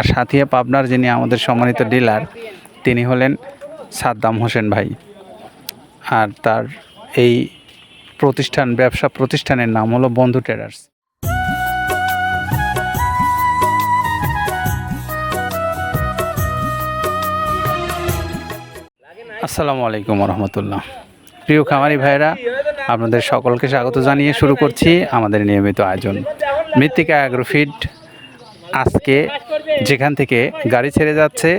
আর সাথিয়া পাবনার যিনি আমাদের সম্মানিত ডিলার, তিনি হলেন সাদ্দাম হোসেন ভাই। আর তার এই প্রতিষ্ঠান, ব্যবসা প্রতিষ্ঠানের নাম হলো বন্ধু ট্রেডার্স। আসসালামু আলাইকুম রহমতুল্লাহ প্রিয় খামারি ভাইরা আপনাদের সকলকে স্বাগত জানিয়ে শুরু করছি আমাদের নিয়মিত আয়োজন। মৃত্তিকা অ্যাগ্রোফিড আজকে যেখান থেকে গাড়ি ছেড়ে যাচ্ছে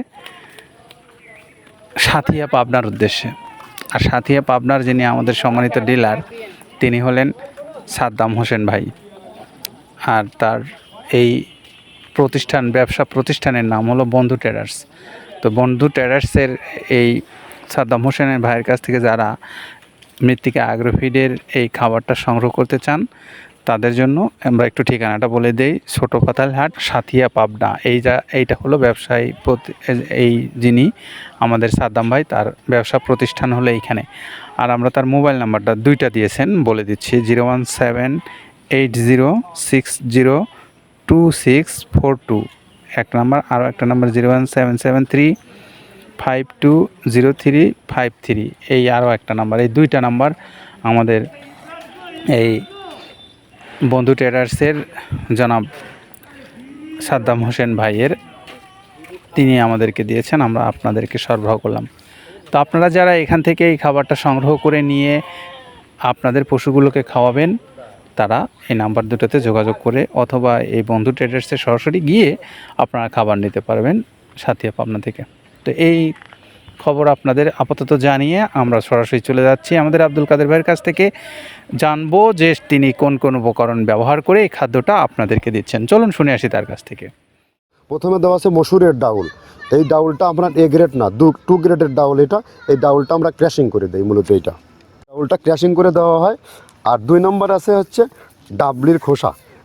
সাথিয়া পাবনার উদ্দেশ্যে। আর সাথিয়া পাবনার যিনি আমাদের সম্মানিত ডিলার, তিনি হলেন সাদ্দাম হোসেন ভাই। আর তার এই প্রতিষ্ঠান, ব্যবসা প্রতিষ্ঠানের নাম হলো বন্ধু ট্রেডার্স। তো বন্ধু ট্রেডার্সের এই সাদ্দাম হোসেনের ভাইয়ের কাছ থেকে যারা মৃত্তিকা আগ্রোফিডের এই খাবারটা সংগ্রহ করতে চান তাদের জন্য আমরা একটু ঠিকানাটা বলে দেই। ছোটো পাতালহাট সাথিয়া পাবনা। এই যা এইটা হলো ব্যবসায়ী প্রতি- এই যিনি আমাদের সাদ্দাম ভাই, তার ব্যবসা প্রতিষ্ঠান হলো এইখানে। আর আমরা তার মোবাইল নাম্বারটা দুইটা দিয়েছেন, বলে দিচ্ছি। Zero one seven eight zero six zero two six four two. এক নাম্বার, আরও একটা number, zero one seven seven three five two zero three five three. এই আরও একটা নাম্বার। এই দুইটা নাম্বার আমাদের এই বন্ধু ট্রেডার্সের জনাব সাদ্দাম হোসেন ভাইয়ের তিনি আমাদেরকে দিয়েছেন, আমরা আপনাদেরকে সরবরাহ করলাম। তো আপনারা যারা এখান থেকে এই খাবারটা সংগ্রহ করে নিয়ে আপনাদের পশুগুলোকে খাওয়াবেন, তারা এই নাম্বার দুটোতে যোগাযোগ করে অথবা এই বন্ধু ট্রেডার্সে সরাসরি গিয়ে আপনারা খাবার নিতে পারবেন সাথিয়া পাবনা থেকে। তো এই খবর আপনাদের আপাতত জানিয়ে আমরা সরাসরি চলে যাচ্ছি। আমাদের আব্দুল কাদের ভাইয়ের কাছ থেকে জানব যে তিনি কোন কোন উপকরণ ব্যবহার করে এই খাদ্যটা আপনাদেরকে দিচ্ছেন। চলুন শুনে আসি তার কাছ থেকে। প্রথমে দেওয়া আছে মসুরের ডাউল। এই ডাউলটা আপনার এ গ্রেড না, দু টু গ্রেডের ডাউল এটা। এই ডাউলটা আমরা ক্র্যাশিং করে দিই, মূলত এইটা। ডাউলটা ক্র্যাশিং করে দেওয়া হয়। আর দুই নম্বর আছে হচ্ছে ডাবলির খোসা।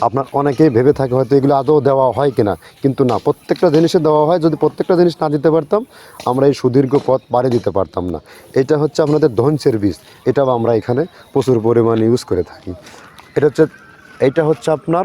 আপনার অনেকেই ভেবে থাকে হয়তো এগুলো আদৌ দেওয়া হয় কিনা। কিন্তু না, প্রত্যেকটা জিনিসে দেওয়া হয়। যদি প্রত্যেকটা জিনিস না দিতে পারতাম, আমরা এই সুদীর্ঘ পথ পাড়ি দিতে পারতাম না। এটা হচ্ছে আপনাদের ধনসের বীজ এটাও আমরা এখানে প্রচুর পরিমাণে ইউজ করে থাকি। এটা হচ্ছে এটা হচ্ছে আপনার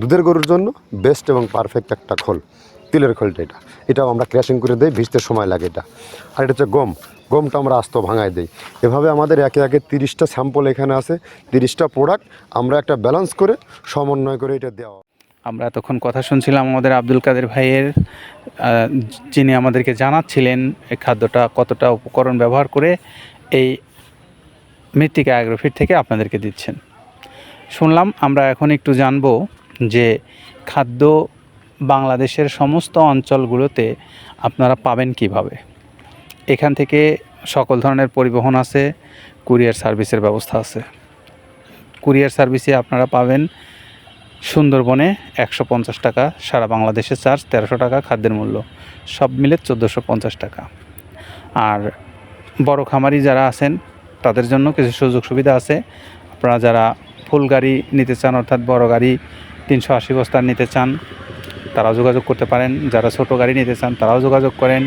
দুধের গরুর জন্য বেস্ট এবং পারফেক্ট একটা খোল। তিলের খোলটা এটা। এটাও আমরা ক্র্যাশিং করে দিই, ভিজতে সময় লাগে এটা। আর এটা হচ্ছে গম। গমটা আমরা আস্ত ভাঙায় দিই। এভাবে আমাদের একে একে তিরিশটা স্যাম্পল এখানে আছে, তিরিশটা প্রোডাক্ট আমরা একটা ব্যালেন্স করে সমন্বয় করে এটা দেওয়া। আমরা এতক্ষণ কথা শুনছিলাম আমাদের আব্দুল কাদের ভাইয়ের যিনি আমাদেরকে জানাচ্ছিলেন এই খাদ্যটা কতটা উপকরণ ব্যবহার করে এই মৃত্তিকা অ্যাগ্রোফিট থেকে আপনাদেরকে দিচ্ছেন। শুনলাম আমরা এখন একটু জানব যে খাদ্য বাংলাদেশের সমস্ত অঞ্চলগুলোতে আপনারা পাবেন কীভাবে। এখান থেকে সকল ধরনের পরিবহন আছে, কুরিয়ার সার্ভিসের ব্যবস্থা আছে। কুরিয়ার সার্ভিসে আপনারা পাবেন সুন্দরবনে একশো পঞ্চাশ টাকা, সারা বাংলাদেশের চার্জ তেরোশো টাকা, খাদ্যের মূল্য সব মিলে চোদ্দোশো পঞ্চাশ টাকা। আর বড় খামারি যারা আছেন, তাদের জন্য কিছু সুযোগ সুবিধা আছে। আপনারা যারা ফুল গাড়ি নিতে চান, অর্থাৎ বড় গাড়ি তিনশো আশি বস্তার নিতে চান, তারাও যোগাযোগ করতে পারেন। যারা ছোট গাড়ি নিতে চান, তারাও যোগাযোগ করেন।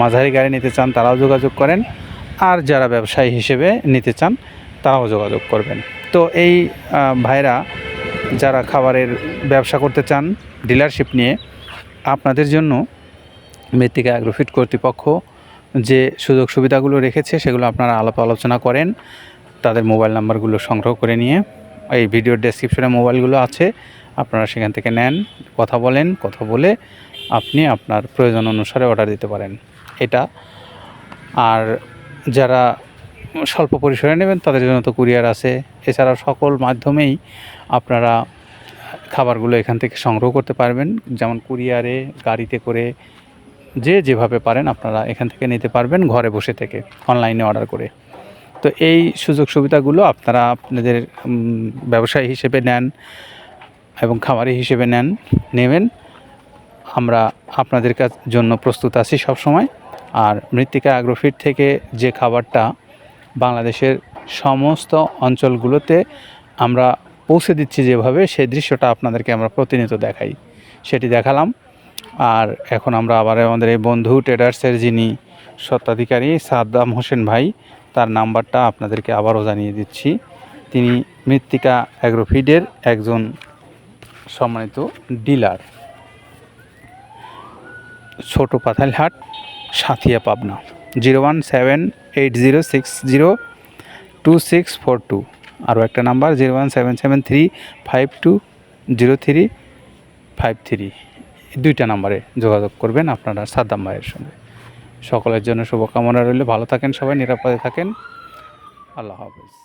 মাঝারি গাড়ি নিতে চান, তারাও যোগাযোগ করেন। আর যারা ব্যবসায়ী হিসেবে নিতে চান, তারাও যোগাযোগ করবেন। তো এই ভাইরা যারা খাবারের ব্যবসা করতে চান, ডিলারশিপ নিয়ে, আপনাদের জন্য মৃত্তিকা অ্যাগ্রোফিট কর্তৃপক্ষ যে সুযোগ সুবিধাগুলো রেখেছে, সেগুলো আপনারা আলাপ আলোচনা করেন। তাদের মোবাইল নাম্বারগুলো সংগ্রহ করে নিয়ে, এই ভিডিওর ডেসক্রিপশনে মোবাইলগুলো আছে। আপনারা সেখান থেকে নেন, কথা বলেন, কথা বলে আপনি আপনার প্রয়োজন অনুসারে অর্ডার দিতে পারেন। এটা। আর যারা স্বল্প পরিসরে নেবেন, তাদের জন্য তো কুরিয়ার আছে। এছাড়া সকল মাধ্যমেই আপনারা খাবারগুলো এখান থেকে সংগ্রহ করতে পারবেন। যেমন কুরিয়ারে গাড়িতে করে, যে যেভাবে পারেন আপনারা এখান থেকে নিতে পারবেন ঘরে বসে থেকে অনলাইনে অর্ডার করে। তো এই সুযোগ সুবিধাগুলো আপনারা আপনাদের ব্যবসায়ী হিসেবে নেন। এবং খামারি হিসেবে নেন, নেবেন। আমরা আপনাদের কাছ জন্য প্রস্তুত আছি সব সময় আর মৃত্তিকা অ্যাগ্রোফিট থেকে যে খাবারটা বাংলাদেশের সমস্ত অঞ্চলগুলোতে আমরা পৌঁছে দিচ্ছি যেভাবে, সেই দৃশ্যটা আপনাদেরকে আমরা প্রতিনিয়ত দেখাই। সেটি দেখালাম। আর এখন আমরা আবার আমাদের এই বন্ধু ট্রেডার্সের যিনি স্বত্বাধিকারী, সাদ্দাম হোসেন ভাই, তার নাম্বারটা আপনাদেরকে আবারও জানিয়ে দিচ্ছি। তিনি মৃত্তিকা অ্যাগ্রোফিডের একজন সম্মানিত ডিলার, ছোট পাথালহাট Sathia Pabna, zero one seven eight zero six zero two six four two. আরও একটা number, zero one seven seven three five two zero three five three. দুইটা নাম্বারে যোগাযোগ করবেন আপনারা, সাদ্দাম ভাইয়ের সঙ্গে। সকলের জন্য শুভকামনা রইল। ভালো থাকেন সবাই, নিরাপদে থাকেন। আল্লাহ হাফেজ।